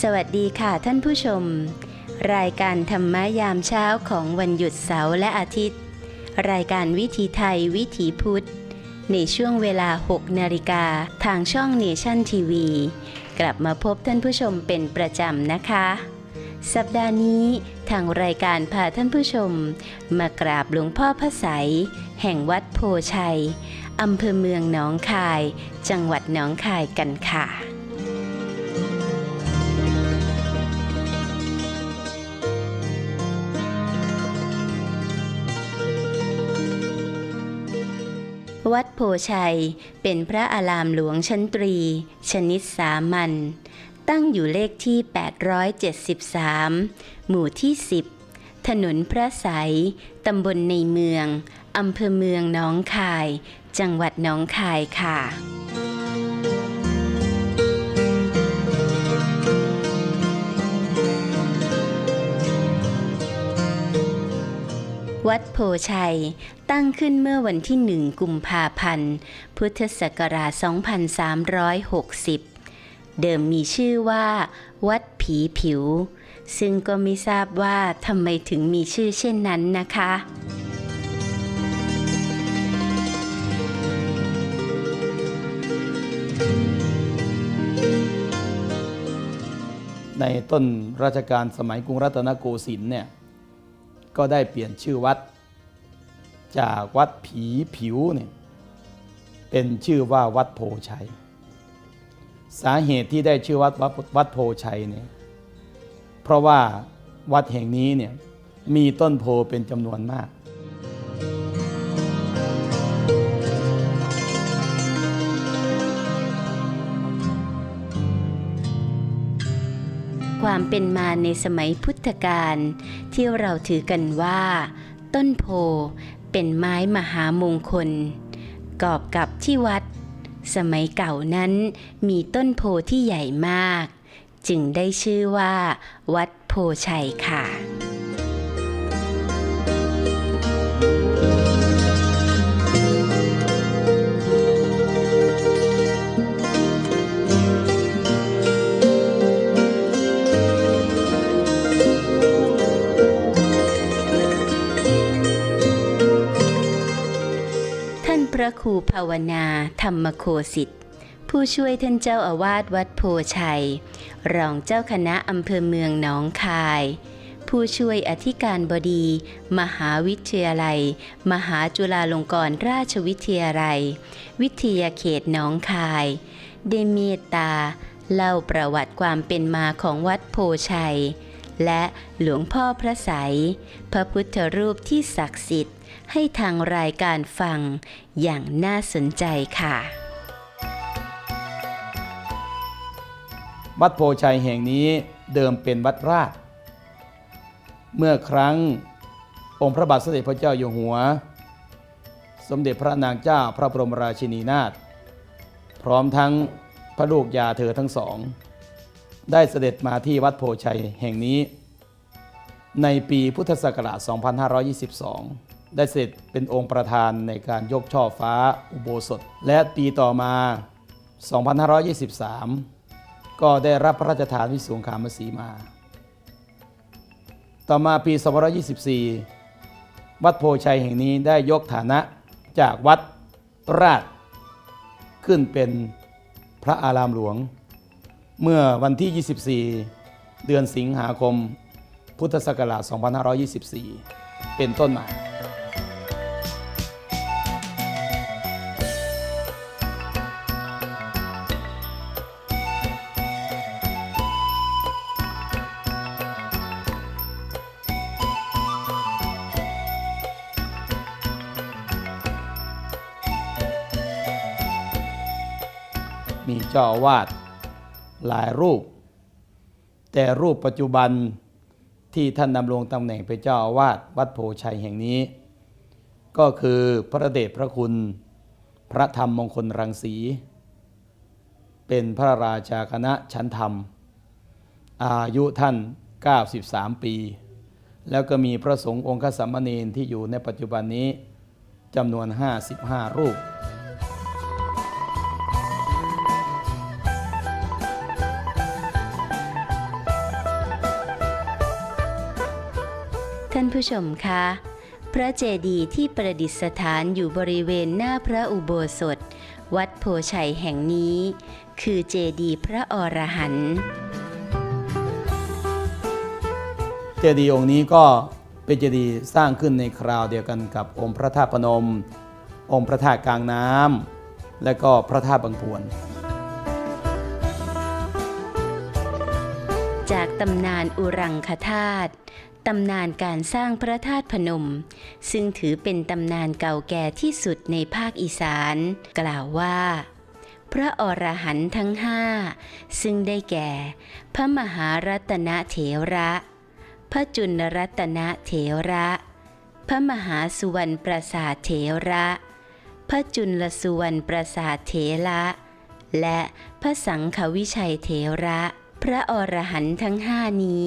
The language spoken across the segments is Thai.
สวัสดีค่ะท่านผู้ชม รายการธรรมะยามเช้าของวันหยุดเสาร์และอาทิตย์ รายการวิถีไทยวิถีพุทธ ในช่วงเวลา 6 นาฬิกาทางช่องเนชั่นทีวี กลับมาพบท่านผู้ชมเป็นประจำนะคะ สัปดาห์นี้ทางรายการพาท่านผู้ชม มากราบหลวงพ่อพระไสยแห่งวัดโพชัยอำเภอเมืองหนองคาย จังหวัดหนองคายกันค่ะ วัดโพชัย เป็นพระอารามหลวงชั้นตรี ชนิดสามัญ ตั้งอยู่เลขที่ 873 หมู่ที่ 10 ถนนพระไสยตำบลในเมือง อำเภอเมืองหนองคาย จังหวัดหนองคายค่ะวัดโพชัย ตั้งขึ้นเมื่อวันที่หนึ่งกุมภาพันธ์ พุทธศักราช 2360 เดิมมีชื่อว่า วัดผีผิว ซึ่งก็ไม่ทราบว่าทำไมถึงมีชื่อเช่นนั้นนะคะในต้นราชการสมัยกรุงรัตนโกสินทร์เนี่ยก็ได้เปลี่ยนชื่อวัด จากวัดผีผิวเนี่ยเป็นชื่อว่าวัดโพชัย สาเหตุที่ได้ชื่อวัดวัดวัดโพชัยเนี่ยเพราะว่าวัดแห่งนี้เนี่ยมีต้นโพเป็นจำนวนมากความเป็นมาในสมัยพุทธกาลที่เราถือกันว่า ต้นโพ เป็นไม้มหามงคล กอบกับที่วัด สมัยเก่านั้นมีต้นโพที่ใหญ่มาก จึงได้ชื่อว่า วัดโพชัยค่ะ ระครูภาวนาธรรมโคสิทธิ์ผู้ช่วยท่านเจ้าอาวาสวัดโพชัย รองเจ้าคณะอำเภอเมืองหนองคาย ผู้ช่วยอธิการบดี มหาวิทยาลัย มหาจุฬาลงกรณราชวิทยาลัย วิทยาเขตหนองคายได้เมตตา เล่าประวัติความเป็นมาของวัดโพชัย และหลวงพ่อพระไสยพระพุทธรูปที่ศักดิ์สิทธิ์ ให้ทางรายการฟังอย่างน่าสนใจค่ะ วัดโพชัยแห่งนี้เดิมเป็นวัดราช เมื่อครั้งองค์พระบาทสมเด็จพระเจ้าอยู่หัว สมเด็จพระนางเจ้าพระบรมราชินีนาถพร้อมทั้งพระลูกยาเธอทั้งสอง ได้เสด็จมาที่วัดโพชัยแห่งนี้ ในปีพุทธศักราช 2522 ได้เสร็จเป็นองค์ประธานในการยกช่อฟ้าอุโบสถ และปีต่อมา 2523 ก็ได้รับพระราชทานวิสุงคามสีมา ต่อมาปี 2524 วัดโพชัยแห่งนี้ได้ยกฐานะจากวัดราช ขึ้นเป็นพระอารามหลวง เมื่อวันที่ 24 เดือนสิงหาคม พุทธศักราช 2524 เป็นต้นมา เจ้าอาวาสหลายรูป แต่รูปปัจจุบันที่ท่านดำรงตำแหน่งเป็นเจ้าอาวาสวัดโพชัยแห่งนี้ ก็คือพระเดชพระคุณพระธรรมมงคลรังสี เป็นพระราชาคณะชั้นธรรม อายุท่าน 93 ปี แล้วก็มีพระสงฆ์องค์ขสัมมเนนที่อยู่ในปัจจุบันนี้จำนวน 55 รูป ผู้ชมคะ พระเจดีย์ที่ประดิษฐานอยู่บริเวณหน้าพระอุโบสถ วัดโพชัยแห่งนี้ คือเจดีย์พระอรหันต์เจดีย์องค์นี้ก็เป็นเจดีย์สร้างขึ้นในคราวเดียวกันกับองค์พระธาตุพนม องค์พระธาตุกลางน้ำและก็พระธาตุบางพวนจากตำนานอุรังคธาตุ ตำนานการสร้างพระธาตุพนม ซึ่งถือเป็นตำนานเก่าแก่ที่สุดในภาคอีสาน กล่าวว่า พระอรหันต์ทั้งห้าซึ่งได้แก่ พระมหารัตนเถระ พระจุลรัตนเถระ พระมหาสุวรรณประสาทเถระ พระจุลสุวรรณประสาทเถระ และพระสังฆวิชัยเถระ พระอรหันต์ทั้งห้านี้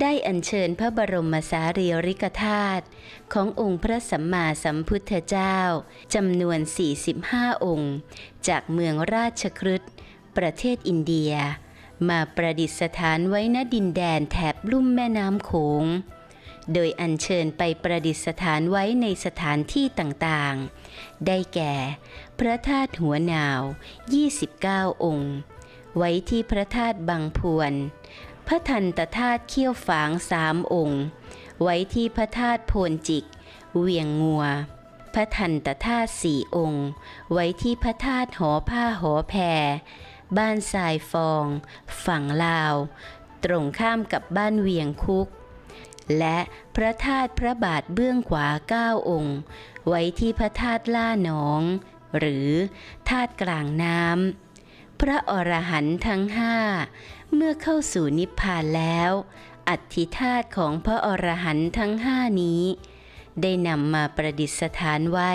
ได้อัญเชิญพระบรมสารีริกธาตุขององค์พระสัมมาสัมพุทธเจ้าจำนวน 45 องค์ จากเมืองราชคฤห์ประเทศอินเดีย มาประดิษฐานไว้ณดินแดนแถบลุ่มแม่น้ำโขง โดยอัญเชิญไปประดิษฐานไว้ในสถานที่ต่างๆ ได้แก่ พระธาตุหัวหนาว 29 องค์ ไว้ที่พระธาตุบางพวน พระทันตธาตุเขี้ยวฝางสามองค์ ไว้ที่พระธาตุโพนจิก เวียงงัว พระทันตธาตุสี่องค์ ไว้ที่พระธาตุหอผ้าหอแพร บ้านทรายฟอง ฝั่งลาว ตรงข้ามกับบ้านเวียงคุก และพระธาตุพระบาทเบื้องขวาเก้าองค์ ไว้ที่พระธาตุล่าหนอง หรือธาตุกลางน้ำพระอรหันต์ทั้งห้า เมื่อเข้าสู่นิพพานแล้ว อัฐิธาตุของพระอรหันต์ทั้งห้านี้ ได้นำมาประดิษฐานไว้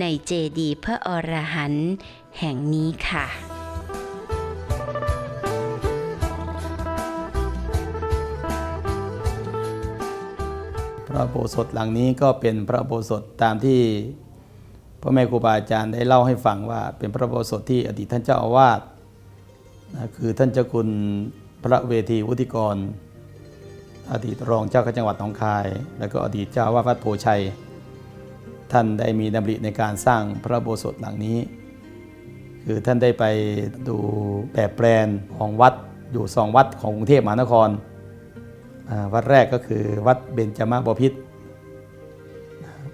ในเจดีย์พระอรหันต์แห่งนี้ค่ะพระโบสถหลังนี้ก็เป็นพระโบสถตามที่พ่อแม่ครูบาอาจารย์ได้เล่าให้ฟังว่า เป็นพระโบสถที่อดีตท่านเจ้าอาวาส นะคือท่านเจ้าคุณพระเวทีวุฒิกร อดีตรองเจ้าคณะจังหวัดหนองคาย แล้วก็อดีตเจ้าวาสวัดโพชัย ท่านได้มีดำริในการสร้างพระโบสถ์หลังนี้ คือท่านได้ไปดูแบบแปลนของวัดอยู่สองวัดของกรุงเทพมหานคร วัดแรกก็คือวัดเบญจมาบพิตร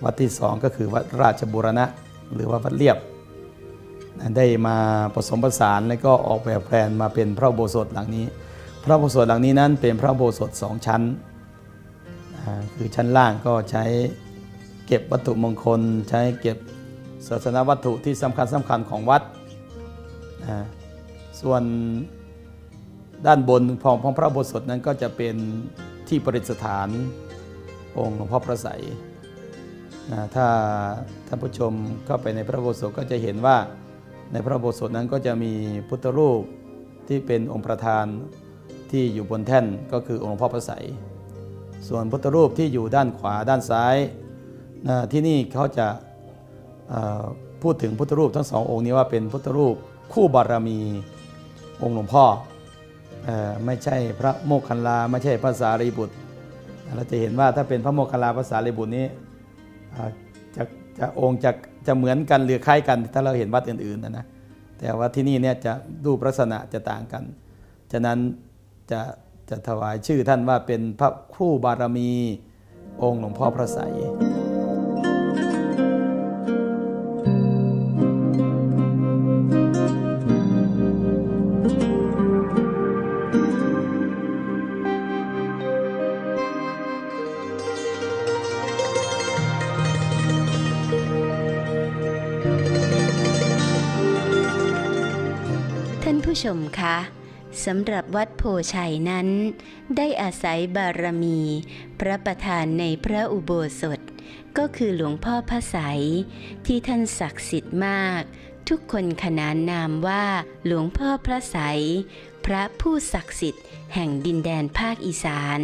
วัดที่สองก็คือวัดราชบูรณะหรือว่าวัดเรียบ ได้มาผสมผสานและก็ออกแบบแผนมาเป็นพระโบสถหลังนี้ พระโบสถหลังนี้นั้นเป็นพระโบสถสองชั้น คือชั้นล่างก็ใช้เก็บวัตถุมงคล ใช้เก็บศาสนวัตถุที่สำคัญสำคัญของวัด ส่วนด้านบนของพระโบสถนั้นก็จะเป็นที่ประดิษฐานองค์หลวงพ่อพระไสยนะถ้าท่านผู้ชมเข้าไปในพระโบสถก็จะเห็นว่า ในพระโบสถนั้นก็จะมีพุทธรูปที่เป็นองค์ประธานที่อยู่บนแท่นก็คือองค์หลวงพ่อพระไสยส่วนพุทธรูปที่อยู่ด้านขวาด้านซ้ายที่นี่เขาจะพูดถึงพุทธรูปทั้งสององค์นี้ว่าเป็นพุทธรูปคู่บารมีองค์หลวงพ่ออไม่ใช่พระโมคคัลลาไม่ใช่พระสารีบุตรเราจะเห็นว่าถ้าเป็นพระโมคคัลลาพระสารีบุตรนี้จะจะองค์จะ จะเหมือนกันหรือคล้ายกันถ้าเราเห็นวัดอื่นๆนะนะแต่ว่าที่นี่เนี่ยจะรูปลักษณะจะต่างกัน ฉะนั้นจะจะถวายชื่อท่านว่าเป็นพระครู่บารมีองค์หลวงพ่อพระไสย ชมคะสำหรับวัดโพชัยนั้น ได้อาศัยบารมี พระประธานในพระอุโบสถ ก็คือหลวงพ่อพระไสยที่ท่านศักดิ์สิทธิ์มาก ทุกคนขนานนามว่าหลวงพ่อพระไสยพระผู้ศักดิ์สิทธิ์แห่งดินแดนภาคอีสาน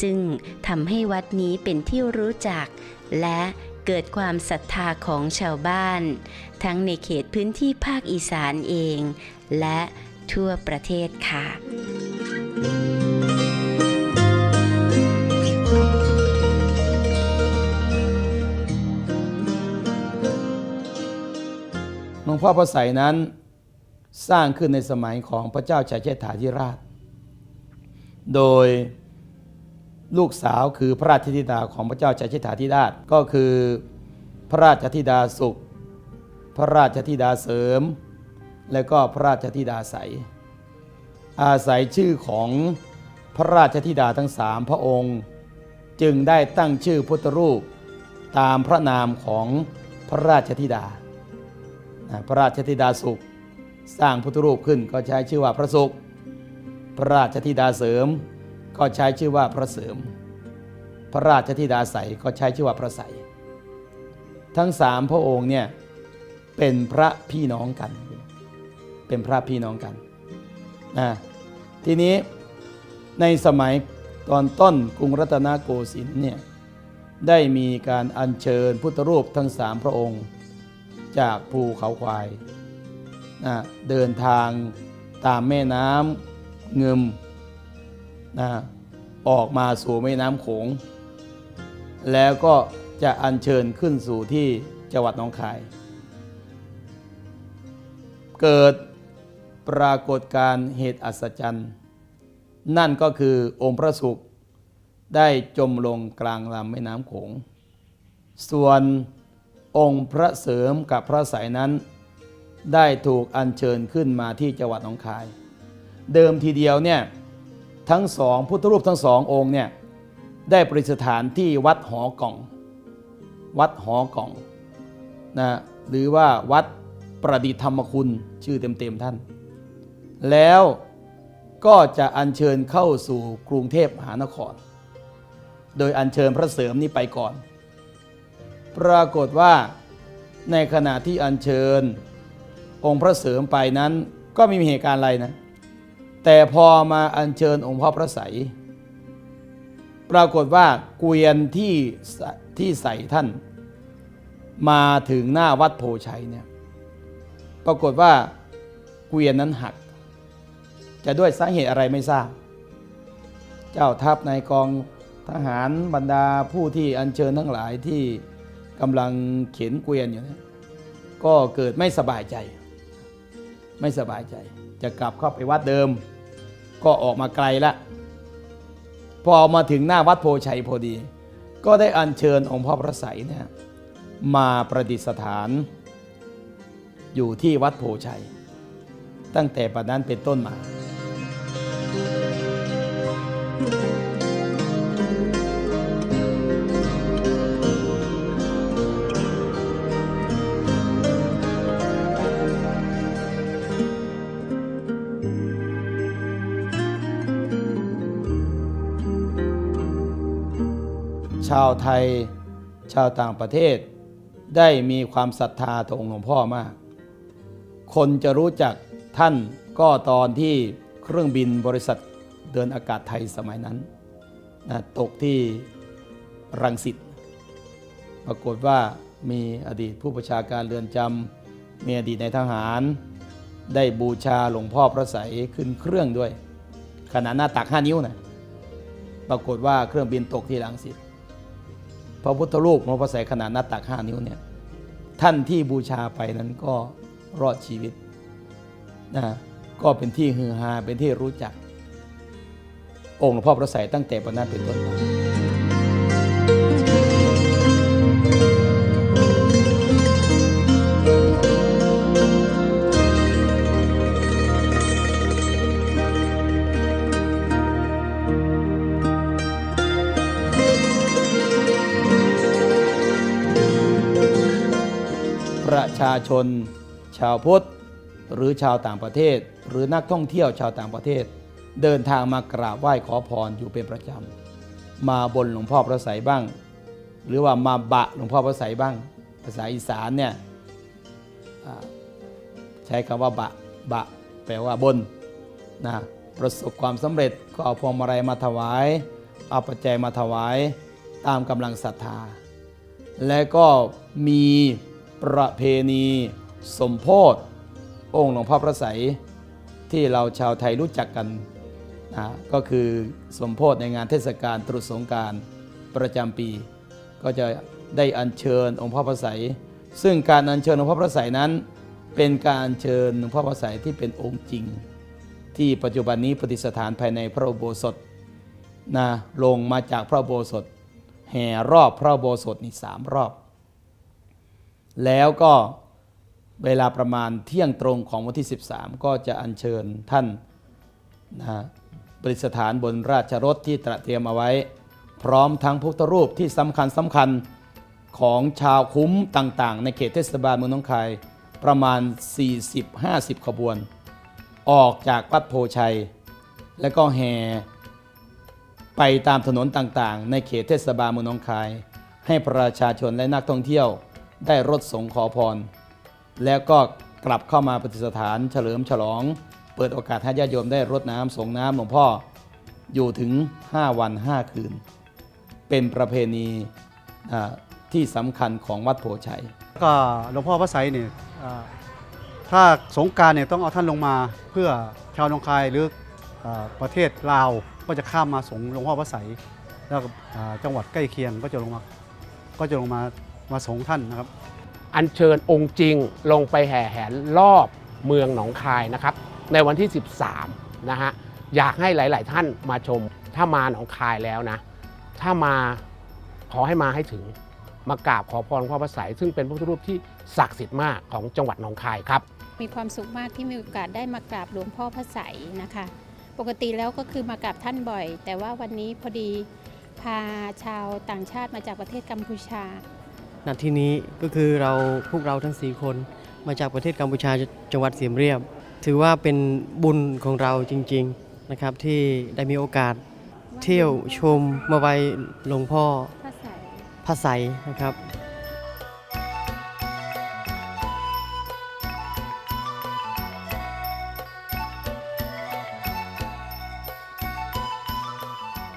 ซึ่งทำให้วัดนี้เป็นที่รู้จัก และเกิดความศรัทธาของชาวบ้าน ทั้งในเขตพื้นที่ภาคอีสานเอง และ ทั่วประเทศค่ะ หลวงพ่อพระไสยนั้นสร้างขึ้นในสมัยของพระเจ้าชัยเชษฐาธิราช โดยลูกสาวคือพระราชธิดาของพระเจ้าชัยเชษฐาธิราชก็คือพระราชธิดาสุข พระราชธิดาเสริม และก็พระราชธิดาใสอาศัยชื่อของพระราชธิดาทั้งสามพระองค์ จึงได้ตั้งชื่อพุทธรูปตามพระนามของพระราชธิดา พระราชธิดาสุข สร้างพุทธรูปขึ้นก็ใช้ชื่อว่าพระสุข พระราชธิดาเสริม ก็ใช้ชื่อว่าพระเสริม พระราชธิดาใสก็ใช้ชื่อว่าพระใส ทั้งสามพระองค์เนี่ยเป็นพระพี่น้องกัน เป็นพระพี่น้องกันนะทีนี้ในสมัยตอนต้นกรุงรัตนโกสินทร์เนี่ยได้มีการอัญเชิญพุทธรูปทั้งสามพระองค์ จากภูเขาควายนะเดินทางตามแม่น้ำเงึมนะออกมาสู่แม่น้ำโขง แล้วก็จะอัญเชิญขึ้นสู่ที่จังหวัดหนองคาย เกิด ปรากฏการเหตุอัศจรรย์ นั่นก็คือองค์พระสุขได้จมลงกลางลำแม่น้ำโขง ส่วนองค์พระเสริมกับพระใสยนั้น ได้ถูกอัญเชิญขึ้นมาที่จังหวัดหนองคาย เดิมทีเดียวเนี่ยทั้งสองพุทธรูปทั้งสององค์เนี่ยได้ประดิษฐานที่วัดหอกล่อง วัดหอกล่องนะหรือว่าวัดประดิษฐธรรมคุณชื่อเต็มๆท่าน แล้วก็จะอัญเชิญเข้าสู่กรุงเทพมหานคร โดยอัญเชิญพระเสริมนี้ไปก่อน ปรากฏว่าในขณะที่อัญเชิญองค์พระเสริมไปนั้น ก็ไม่มีเหตุการณ์อะไรนะ แต่พอมาอัญเชิญองค์พ่อพระไสยปรากฏว่าเกวียนที่ที่ใส่ท่าน มาถึงหน้าวัดโพชัยเนี่ย ปรากฏว่าเกวียนนั้นหัก จะด้วยสาเหตุอะไรไม่ทราบ เจ้าทัพนายกองทหารบรรดาผู้ที่อัญเชิญทั้งหลายที่กำลังเข็นเกวียนอยู่นี่ยก็เกิดไม่สบายใจ ไม่สบายใจ จะกลับเข้าไปวัดเดิม ก็ออกมาไกลละพอมาถึงหน้าวัดโพชัยพอดี ก็ได้อัญเชิญองค์พ่อพระไสยเนี่ยมาประดิษฐานอยู่ที่วัดโพชัย ตั้งแต่ปัจนั้นเป็นต้นมาาวไทย ชาวต่างประเทศ ได้มีความศรัทธาต่อองค์หลวงพ่อมาก คนจะรู้จักท่านก็ตอนที่เครื่องบินบริษัทเดินอากาศไทยสมัยนั้นนะตกที่รังสิตปรากฏว่ามีอดีตผู้ประชาการเรือนจำมีอดีตในทหาร ได้บูชาหลวงพ่อพระไสยขึ้นเครื่องด้วย ขนาดหน้าตัก 5 นิ้วนะปรากฏว่าเครื่องบินตกที่ลังสิต พระพุทธรูปหลวงพ่อพระไสยขนาดหน้าตัก5นิ้วเนี่ยท่านที่บูชาไปนั้นก็รอดชีวิตนะก็เป็นที่ฮือฮาเป็นที่รู้จัก องค์หลวงพ่อพระไสยตั้งแต่วันนั้นเป็นต้นมา ชาชน ชาวพุทธหรือชาวต่างประเทศ หรือนักท่องเที่ยวชาวต่างประเทศ เดินทางมากราบไหว้ขอพรอยู่เป็นประจำมาบนหลวงพ่อพระไสยบ้าง หรือว่ามาบะหลวงพ่อพระไสยบ้าง ภาษาอีสานเนี่ยใช้คำว่าบะบะแปลว่าบนนะประสบความสำเร็จก็เอาพวงมาลัยมาถวาย เอาปัจจัยมาถวายตามกำลังศรัทธา และก็มี ประเพณี สมโพธองค์หลวงพ่อพระไสยที่เราชาวไทยรู้จักกันนะก็คือสมโพธในงานเทศกาลตรุษสงการประจำปี ก็จะได้อัญเชิญองค์พ่อพระไสยซึ่งการอัญเชิญองค์พ่อพระไสยนั้น เป็นการอัญเชิญหลวงพ่อพระไสยที่เป็นองค์จริง ที่ปัจจุบันนี้ประดิษฐานภายในพระอุโบสถนะลงมาจากพระอุโบสถ แห่รอบพระอุโบสถนี่สามรอบ แล้วก็เวลาประมาณเที่ยงตรงของวันที่ 13 ก็จะอัญเชิญท่านนะประดิษฐานบนราชรถที่ตระเตรียมเอาไว้ พร้อมทั้งพุทธรูปที่สำคัญสำคัญของชาวคุ้มต่างๆ ในเขตเทศบาลเมืองหนองคายประมาณ 40-50 ขบวน ออกจากวัดโพชัย แล้วก็แห่ไปตามถนนต่างๆ ในเขตเทศบาลเมืองหนองคาย ให้ประชาชนและนักท่องเที่ยว ได้รถสงขอพร แล้วก็กลับเข้ามาปฏิสถานเฉลิมฉลอง เปิดโอกาสให้ญาติโยมได้รดน้ำส่งน้ำหลวงพ่อ อยู่ถึง 5 วัน 5 คืน เป็นประเพณีที่สำคัญของวัดโพชัย ก็หลวงพ่อพระไสเนี่ยถ้าสงการเนี่ยต้องเอาท่านลงมาเพื่อชาวหนองคายหรืออประเทศลาวก็จะข้ามมาสงหลวงพ่อพระไสแล้วจังหวัดใกล้เคียงก็จะลงมาก็จะลงมา มาสงท่านนะครับ อัญเชิญองค์จริงลงไปแห่แหนรอบเมืองหนองคายนะครับ ในวันที่ 13 นะฮะ อยากให้หลาย ๆ ท่านมาชม ถ้ามาหนองคายแล้วนะ ถ้ามาขอให้มาให้ถึง มากราบขอพรหลวงพ่อพระไสยซึ่งเป็นพระพุทธรูปที่ศักดิ์สิทธิ์มากของจังหวัดหนองคายครับ มีความสุขมากที่มีโอกาสได้มากราบหลวงพ่อพระไสยนะคะ ปกติแล้วก็คือมากราบท่านบ่อย แต่ว่าวันนี้พอดีพาชาวต่างชาติมาจากประเทศกัมพูชา ณที่นี้ก็คือเราพวกเราทั้ง 4 คนมาจากประเทศกัมพูชาจังหวัดเสียมเรียบ ถือว่าเป็นบุญของเราจริง ๆนะครับ ที่ได้มีโอกาสเที่ยวชมมาไว้หลวงพ่อพระไสนะครับ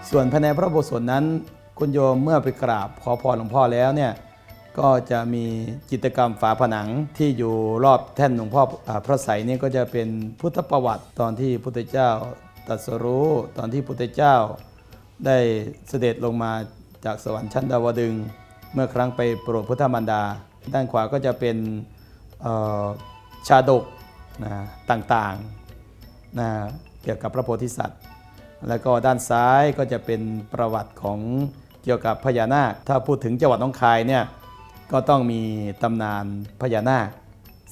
ส่วนภายในพระโบสถนั้นคุณโยมเมื่อไปกราบขอพรหลวงพ่อแล้วเนี่ย ก็จะมีจิตรกรรมฝาผนังที่อยู่รอบแท่นหลวงพ่อพระไสยนี่ก็จะเป็นพุทธประวัติตอนที่พุทธเจ้าตรัสรู้ตอนที่พุทธเจ้า ได้เสด็จลงมาจากสวรรค์ชั้นดาวดึง เมื่อครั้งไปโปรดพุทธมารดา ด้านขวาก็จะเป็นชาดกนะต่างๆนะเกี่ยวกับพระโพธิสัตว์ แล้วก็ด้านซ้ายก็จะเป็นประวัติของเกี่ยวกับพญานาค ถ้าพูดถึงจังหวัดน้องคายเนี่ย ก็ต้องมีตำนานพญานาค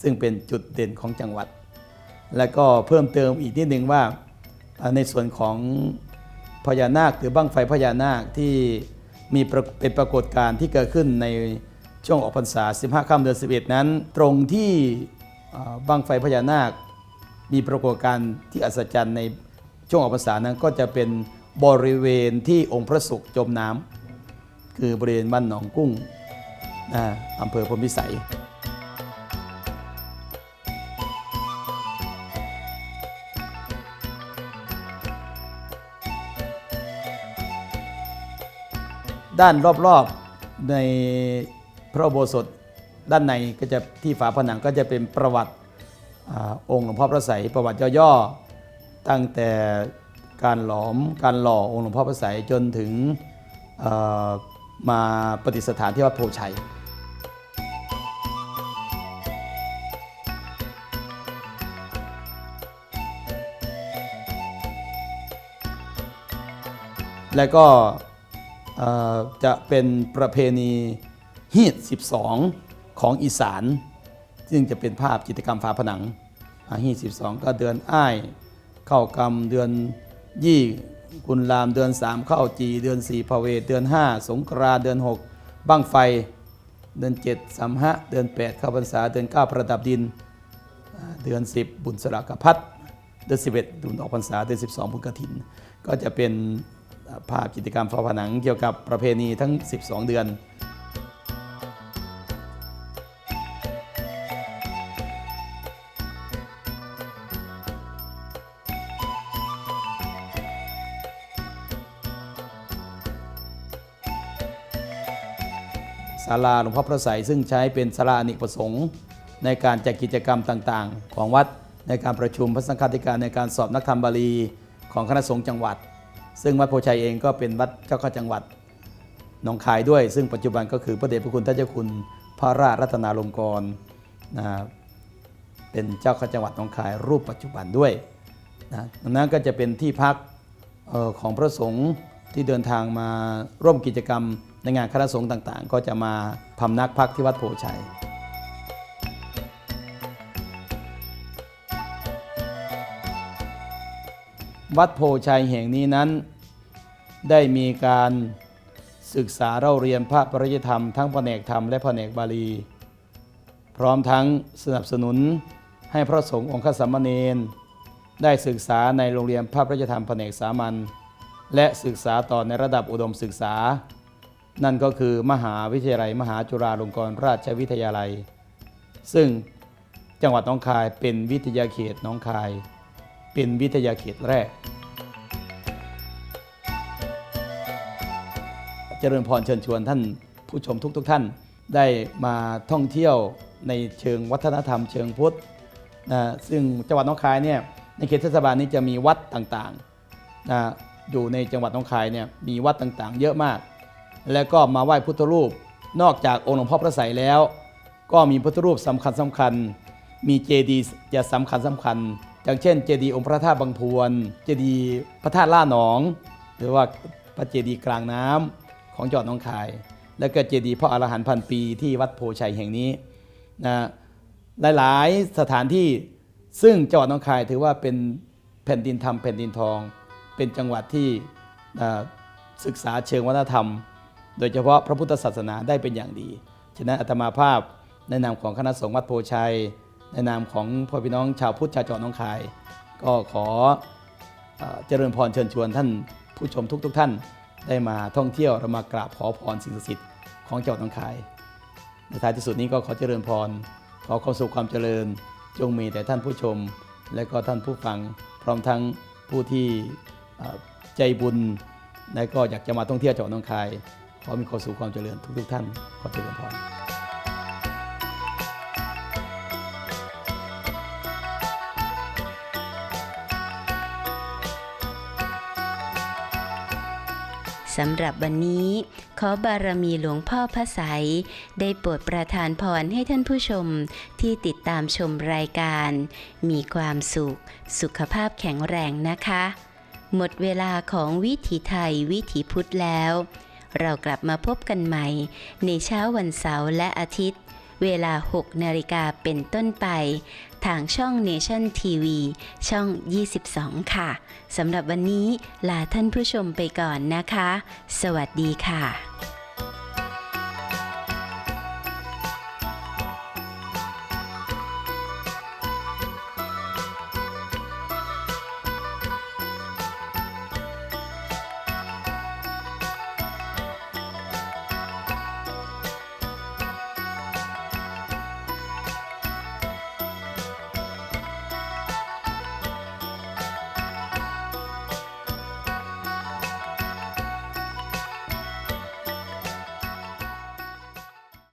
ซึ่งเป็นจุดเด่นของจังหวัด แล้วก็เพิ่มเติมอีกนิดหนึ่งว่าในส่วนของพญานาคหรือบั้งไฟพญานาคที่มีเป็นปรากฏการณ์ที่เกิดขึ้นในช่วงออกพรรษา 15 ค่ำเดือน 11 นั้น ตรงที่อ่าบั้งไฟพญานาค มีปรากฏการณ์ที่อัศจรรย์ในช่วงออกพรรษานั้นก็จะเป็นบริเวณที่องค์พระศุกร์จมน้ำคือบริเวณบ้านหนองกุ้ง อำเภอพรมพิสัยด้านรอบๆในพระโบสถด้านในก็จะที่ฝาผนังก็จะเป็นประวัติอองค์หลวงพ่อพระไสยประวัติย่อๆตั้งแต่การหลอมการหล่อองค์หลวงพ่อพระไสยจนถึงมาปฏิสถานที่วัดโพชัย และก็จะเป็นประเพณีฮีด12 ของอีสาน ซึ่งจะเป็นภาพจิตรกรรมฝาผนังฮีด12 ก็เดือนอ้าย เข้ากรรมเดือนยี่กุลลามเดือน 3 เข้าจีเดือน 4พระเวทเดือน 5 สงกรานเดือน 6บั้งไฟ เดือน 7สัมหะเดือน 8 เข้าพรรษาเดือน 9 ประดับดิน เดือน 10 บุญสระกพัดเดือน 11 บุญออกพรรษาเดือน 12 บุญกฐิน ก็จะเป็น ภาพกิจกรรมฝาผนังเกี่ยวกับประเพณีทั้ง 12 เดือน ศาลาหลวงพ่อพระไสยซึ่งใช้เป็นศาลาอเนกประสงค์ ในการจัดกิจกรรมต่างๆ ของวัดในการประชุมพระสังฆาธิการในการสอบนักธรรมบาลีของคณะสงฆ์จังหวัด ซึ่งวัดโพชัยเองก็เป็นวัดเจ้าข้าจังหวัดหนองคายด้วย ซึ่งปัจจุบันก็คือพระเดชพระคุณท่านเจ้าคุณพระราชรัตนาลงกรนะเป็นเจ้าข้าจังหวัดหนองคายรูปปัจจุบันด้วยนะดังนั้นก็จะเป็นที่พักออของพระสงฆ์ที่เดินทางมาร่วมกิจกรรมในงานคณะสงฆ์ต่างๆ ก็จะมาพำนักพักที่วัดโพชัย วัดโพชัยแห่งนี้นั้น ได้มีการศึกษาเล่าเรียนพระปริยธรรมทั้งแผนกธรรมและแผนกบาลี พร้อมทั้งสนับสนุนให้พระสงฆ์องค์ขสมเณรได้ศึกษาในโรงเรียนพระปริยธรรมแผนกสามัญและศึกษาต่อในระดับอุดมศึกษา นั่นก็คือมหาวิทยาลัย มหาจุฬาลงกรณราชวิทยาลัย ซึ่งจังหวัดน้องคายเป็นวิทยาเขตน้องคาย เป็นวิทยาเขตแรก เจริญพรเชิญชวนท่านผู้ชมทุกๆทท่าน ได้มาท่องเที่ยวในเชิงวัฒนธรรมเชิงพุทธนะซึ่งจังหวัดน้องคายเนี่ยในเขตเทศบาลนี้จะมีวัดต่างๆนะอยู่ในจังหวัดน้องคายเนี่ยมีวัดต่างๆ เยอะมาก แล้วก็มาไหว้พุทธรูปนอกจากองค์หลวงพ่อพระไสยแล้ว ก็มีพุทธรูปสำคัญสำคัญ มีเจดีย์จะสำคัญสำคัญ อย่างเช่น เจดีย์องค์พระธาตุบางพวนเจดีย์พระธาตุล่าหนอง หรือว่าพระเจดีย์กลางน้ำของจังหวัดหนองคาย แล้วก็เจดีย์พระอรหันต์พันปีที่วัดโพชัยแห่งนี้นะหลาย ๆ สถานที่ซึ่งจังหวัดหนองคายถือว่าเป็นแผ่นดินธรรมแผ่นดินทอง เป็นจังหวัดที่ศึกษาเชิงวัฒนธรรม โดยเฉพาะพระพุทธศาสนาได้เป็นอย่างดี ฉะนั้นอาตมาภาพในนามของคณะสงฆ์วัดโพชัย ในนามของพ่อพี่น้องชาวพุทธชาวจังหวัดหน้องคาย ก็ขอเจริญพรเชิญชวนท่านผู้ชมทุกๆทท่านได้มาท่องเที่ยวและมากราบขอพรสิ่งศักดิ์สิทธิ์ของจังหวัดหน้องคาย ในท้ายที่สุดนี้ก็ขอเจริญพร ขอความสุขความเจริญ จงมีแต่ท่านผู้ชม และก็ท่านผู้ฟัง พร้อมทั้งผู้ที่ใจบุญและก็อยากจะมาท่องเที่ยวจังหวัดหน้องคาย ขอมีความสุขความเจริญทุก ๆ ท่าน ขอเจริญพร สำหรับวันนี้ ขอบารมีหลวงพ่อพระไสยได้โปรดประทานพรให้ท่านผู้ชมที่ติดตามชมรายการ มีความสุข สุขภาพแข็งแรงนะคะ หมดเวลาของวิถีไทยวิถีพุทธแล้ว เรากลับมาพบกันใหม่ ในเช้าวันเสาร์และอาทิตย์ เวลา 6 นาฬิกาเป็นต้นไป ทางช่อง Nation TV ช่อง 22 ค่ะสำหรับวันนี้ลาท่านผู้ชมไปก่อนนะคะ สวัสดีค่ะ